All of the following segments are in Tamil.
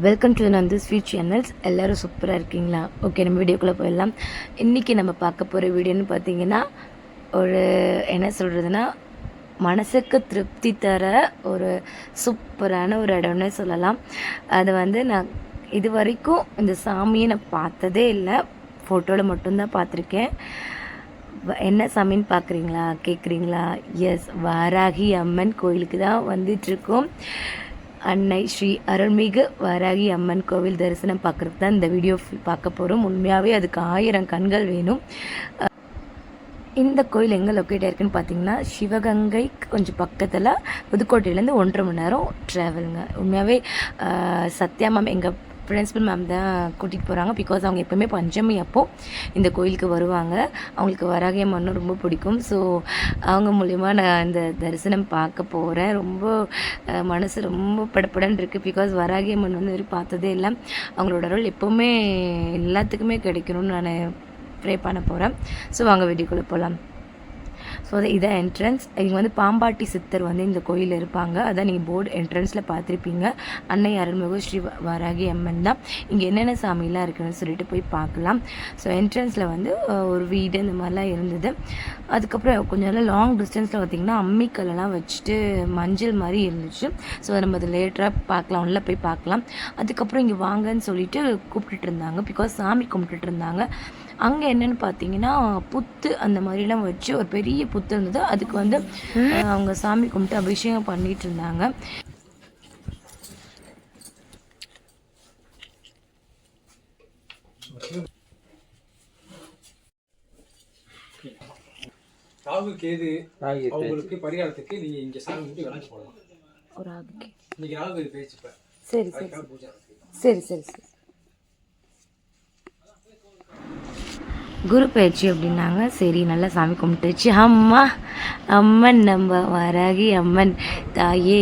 Welcome to Nandu sweet channels எல்லோரும் சூப்பராக இருக்கீங்களா? ஓகே நம்ம வீடியோக்குள்ளே போயிடலாம். இன்றைக்கி நம்ம பார்க்க போகிற வீடியோன்னு பார்த்தீங்கன்னா ஒரு என்ன சொல்கிறதுனா மனசுக்கு திருப்தி தர ஒரு சூப்பரான ஒரு இடம்னு சொல்லலாம். அது வந்து நான் இது வரைக்கும் இந்த சாமியை நான் பார்த்ததே இல்லை. ஃபோட்டோவில் மட்டும்தான் பார்த்துருக்கேன். வ- என்ன சாமின்னு பார்க்குறீங்களா? கேட்குறீங்களா? எஸ் வாராகி அம்மன் கோயிலுக்கு தான் வந்துட்டுருக்கோம் அன்னை ஸ்ரீ அருள்மிகு வாராகி அம்மன் கோவில் தரிசனம் பார்க்குறதுக்கு தான் இந்த வீடியோ பார்க்க போகிறோம் உண்மையாகவே அதுக்கு ஆயிரம் கண்கள் வேணும். இந்த கோயில் எங்கே லொக்கேட் ஆயிருக்குன்னு பார்த்தீங்கன்னா சிவகங்கை கொஞ்சம் பக்கத்தில் புதுக்கோட்டையிலேருந்து ஒன்றரை மணி நேரம் ட்ராவலுங்க உண்மையாகவே சத்யாமம் எங்கள் பிரின்ஸிபல் மேம் தான் கூட்டிகிட்டு போகிறாங்க பிகாஸ் அவங்க எப்போவுமே பஞ்சமி அப்போ இந்த கோயிலுக்கு வருவாங்க. அவங்களுக்கு வராகிய மண்ணும் ரொம்ப பிடிக்கும். ஸோ அவங்க மூலிமா நான் இந்த தரிசனம் பார்க்க போகிறேன் ரொம்ப மனசு ரொம்ப படப்படன்னு இருக்குது பிகாஸ் வராகிய மண் வந்து பார்த்ததே இல்லை. அவங்களோட அருள் எப்போவுமே எல்லாத்துக்குமே கிடைக்கணும்னு நான் ப்ரே பண்ண போகிறேன் ஸோ வாங்க வீடியோக்குள்ளே போகலாம் ஸோ அது இதான் என்ட்ரன்ஸ் இங்கே வந்து பாம்பாட்டி சித்தர் வந்து இந்த கோயிலில் இருப்பாங்க. அதான் நீங்கள் போர்டு என்ட்ரன்ஸில் பார்த்துருப்பீங்க. அன்னை அருள்மிகு ஸ்ரீ வ- வாராகி அம்மன் தான். இங்கே என்னென்ன சாமிலாம் இருக்குன்னு சொல்லிட்டு போய் பார்க்கலாம். ஸோ என்ட்ரன்ஸில் வந்து ஒரு வீடு இந்த மாதிரிலாம் இருந்தது. அதுக்கப்புறம் கொஞ்சம் நாள் லாங் டிஸ்டன்ஸில் பார்த்திங்கன்னா அம்மிக்கல்லாம் வச்சுட்டு மஞ்சள் மாதிரி இருந்துச்சு. ஸோ நம்ம அதை லேட்டராக பார்க்கலாம். உள்ளே போய் பார்க்கலாம். அதுக்கப்புறம் இங்கே வாங்கன்னு சொல்லிட்டு கூப்பிட்டுட்டு இருந்தாங்க. பிகாஸ் சாமி கும்பிட்டுட்டு இருந்தாங்க. அங்கே என்னென்னு பார்த்தீங்கன்னா புத்து அந்த மாதிரிலாம் வச்சு ஒரு பெரிய புத்து இருந்தது. அதுக்கு வந்து அவங்க சாமி கும்பிட்டு அபிஷேகம் பண்ணிட்டு இருந்தாங்க. ராகு கேது ராகு. அவங்களுக்கு பரிகாரத்துக்கு நீங்க இங்க சாமி வந்து விளக்கு போடலாம் ஒரு ஆகுக்கு இன்னைக்கு ராகு பேச்சு சரி சரி சரி சரி. குரு பயிற்சி அப்படின்னாங்க. சரி நல்லா சாமி கும்பிட்டுச்சு. அம்மா அம்மன் நம்ம வராகி அம்மன். தாயே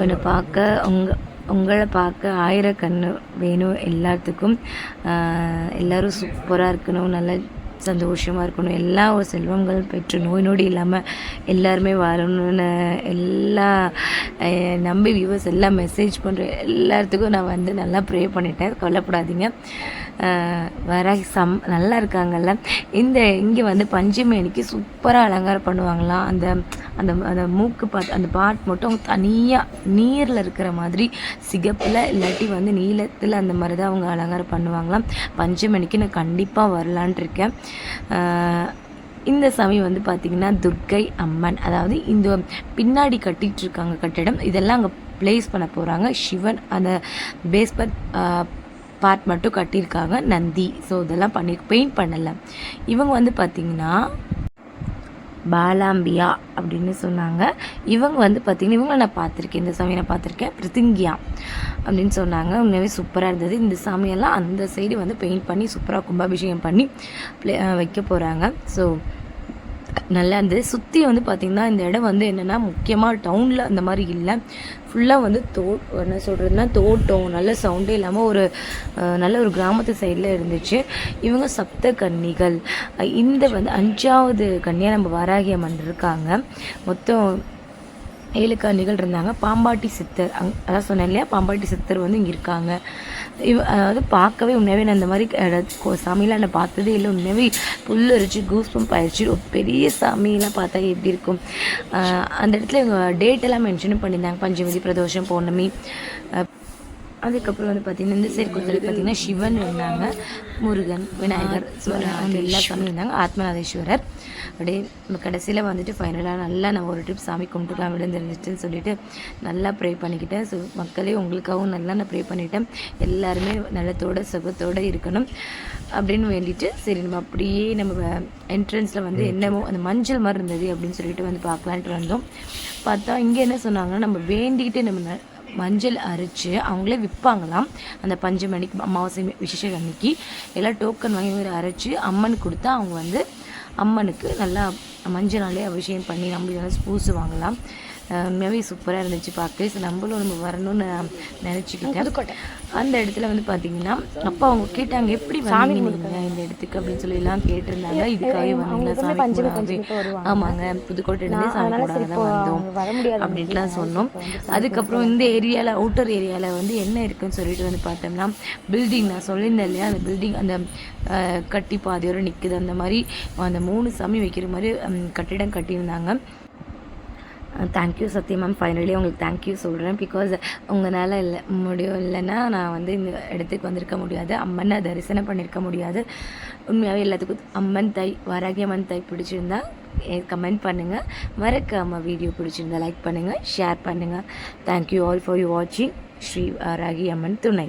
உன்னை பார்க்க உங்க உங்களை பார்க்க ஆயிரக்கண்ணு வேணும் எல்லாத்துக்கும். எல்லோரும் சூப்பராக இருக்கணும். நல்லா சந்தோஷமாக இருக்கணும். எல்லா ஒரு செல்வங்கள் பெற்று நோய் நொடி இல்லாமல் எல்லாருமே வாழணும்னு எல்லா நம்பி வியூவர்ஸ் எல்லாம் மெசேஜ் பண்ணுற எல்லாத்துக்கும் நான் வந்து நல்லா ப்ரே பண்ணிட்டேன். கவலைப்படாதீங்க. வர சம் நல்லா இருக்காங்கல்ல. இந்த இங்கே வந்து பஞ்சமி அன்னைக்கு சூப்பராக அலங்காரம் பண்ணுவாங்களாம். அந்த அந்த அந்த மூக்கு பாட் அந்த பாட் மட்டும் தனியாக நீரில் இருக்கிற மாதிரி சிகப்பில் இல்லாட்டி வந்து நீளத்தில் அந்த மாதிரி தான் அவங்க அலங்காரம் பண்ணுவாங்களாம். பஞ்சமணிக்கு நான் கண்டிப்பாக வரலான்ட்டு இருக்கேன். இந்த சாமி வந்து பார்த்திங்கன்னா துர்க்கை அம்மன் அதாவது இந்த பின்னாடி கட்டிட்டு இருக்காங்க கட்டிடம் இதெல்லாம் அங்கே ப்ளேஸ் பண்ண போகிறாங்க சிவன் அந்த பேஸ்பட் பார்ட் மட்டும் கட்டியிருக்காங்க. நந்தி. ஸோ இதெல்லாம் பண்ணி பெயிண்ட் பண்ணலை. இவங்க வந்து பார்த்திங்கன்னா பாலாம்பியா அப்படின்னு சொன்னாங்க. இவங்க வந்து பார்த்திங்கன்னா இவங்கள நான் பார்த்துருக்கேன். இந்த சாமியை நான் பார்த்துருக்கேன். பிரித்திங்கியா அப்படின்னு சொன்னாங்க. உண்மையாகவே சூப்பராக இருந்தது. இந்த சாமியெல்லாம் அந்த சைடு வந்து பெயிண்ட் பண்ணி சூப்பராக கும்பாபிஷேகம் பண்ணி ப்ளே வைக்க போகிறாங்க ஸோ நல்லா இருந்தது. சுற்றி வந்து பார்த்திங்கன்னா இந்த இடம் வந்து என்னென்னா முக்கியமாக டவுனில் அந்த மாதிரி இல்லை. ஃபுல்லாக வந்து தோ என்ன சொல்கிறதுனா தோட்டம். நல்ல சவுண்டே இல்லாமல் ஒரு நல்ல ஒரு கிராமத்து சைடில் இருந்துச்சு. இவங்க சப்த கன்னிகள். இந்த வந்து அஞ்சாவது கன்னியாக நம்ம வாராகி அம்மன் இருக்காங்க. மொத்தம் ஏழுக்கா கன்னிகள் இருந்தாங்க பாம்பாட்டி சித்தர் அங் அதான் சொன்னேன் இல்லையா? பாம்பாட்டி சித்தர் வந்து இங்கே இருக்காங்க. இவ அதாவது பார்க்கவே உண்மையாகவே நான் இந்த மாதிரி இட- சாமியெல்லாம் நான் பார்த்ததே இல்லை. உண்மையாகவே புல் அரிச்சு கூஸ் பம்ப் ஆயிடுச்சு ஒரு பெரிய சாமியெல்லாம் பார்த்தா எப்படி இருக்கும். அந்த இடத்துல இவங்க டேட்டெல்லாம் மென்ஷனும் பண்ணியிருந்தாங்க. பஞ்சமதி பிரதோஷம் பௌர்ணமி. அதுக்கப்புறம் வந்து பார்த்தீங்கன்னா இந்த சைடு கொஞ்சம் பார்த்தீங்கன்னா சிவன் இருந்தாங்க முருகன் விநாயகர் அவங்க எல்லா சாமியும் இருந்தாங்க. ஆத்மநாதேஸ்வரர். அப்படியே நம்ம கடைசியில் வந்துட்டு ஃபைனலாக நல்லா நான் ஒரு ட்ரிப் சாமி கும்பிட்டுக்கலாம் விழுந்துருந்துச்சுன்னு சொல்லிட்டு நல்லா ப்ரே பண்ணிக்கிட்டேன். ஸோ மக்களே உங்களுக்காகவும் நல்லா நான் ப்ரே பண்ணிட்டேன். எல்லாருமே நலத்தோட சுகத்தோடு இருக்கணும் அப்படின்னு வேண்டிட்டு சரி நம்ம அப்படியே நம்ம என்ட்ரன்ஸில் வந்து என்னமோ அந்த மஞ்சள் மாதிரி இருந்தது அப்படின்னு சொல்லிட்டு வந்து பார்க்கலான்ட்டு வந்தோம். பார்த்தா இங்கே என்ன சொன்னாங்கன்னா நம்ம வேண்டிக்கிட்டு நம்ம மஞ்சள் அரைச்சி அவங்களே விற்பாங்களாம் அந்த பஞ்சு மணிக்கு அமாவாசை விசேஷ அன்னைக்கு. எல்லாம் டோக்கன் வாங்கி அரைச்சி அரைச்சு அம்மனுக்கு கொடுத்தா அவங்க வந்து அம்மனுக்கு நல்லா மஞ்சளாலே அபிஷேகம் பண்ணி நம்மளுக்கு வந்து பூசுவாங்களாம் அஹ் உண்மையாகவே சூப்பராக இருந்துச்சு பார்க்கவே. ஸோ நம்மளும் நம்ம வரணும்னு நான் நினச்சிக்கிட்டேன். அந்த இடத்துல வந்து பார்த்தீங்கன்னா அப்போ அவங்க கேட்டாங்க எப்படி வந்தீங்க நீங்கள் இந்த இடத்துக்கு? அப்படின்னு சொல்லி எல்லாம் கேட்டிருந்தாங்க. இதுக்காகவே வந்தீங்களா சாமி கூடாது ஆமாங்க புதுக்கோட்டையிலேருந்து சாமி கூடாது தான் வந்தோம். அப்படின்ட்டுலாம் சொன்னோம். அதுக்கப்புறம் இந்த ஏரியாவில் அவுட்டர் ஏரியாவில் வந்து என்ன இருக்குன்னு சொல்லிட்டு வந்து பார்த்தோம்னா பில்டிங் நான் சொல்லியிருந்தேன் இல்லையா? அந்த பில்டிங் அந்த கட்டி பாதியோட நிற்குது அந்த மாதிரி அந்த மூணு சாமி வைக்கிற மாதிரி கட்டிடம் கட்டியிருந்தாங்க. Thank you Sathya ma'am finally உங்களுக்கு தேங்க்யூ சொல்கிறேன் பிகாஸ் உங்களால் இல்லை முடியும் இல்லைன்னா நான் வந்து இந்த இடத்துக்கு வந்திருக்க முடியாது. அம்மனை தரிசனம் பண்ணியிருக்க முடியாது. உண்மையாகவே எல்லாத்துக்கும் அம்மன் தை வராகி அம்மன் தை பிடிச்சிருந்தா கமெண்ட் பண்ணுங்கள் மறக்காமல் வீடியோ பிடிச்சிருந்தா லைக் பண்ணுங்கள் ஷேர் பண்ணுங்கள் தேங்க்யூ ஆல் ஃபார் யூ வாட்சிங் ஸ்ரீ வராகி அம்மன் துணை.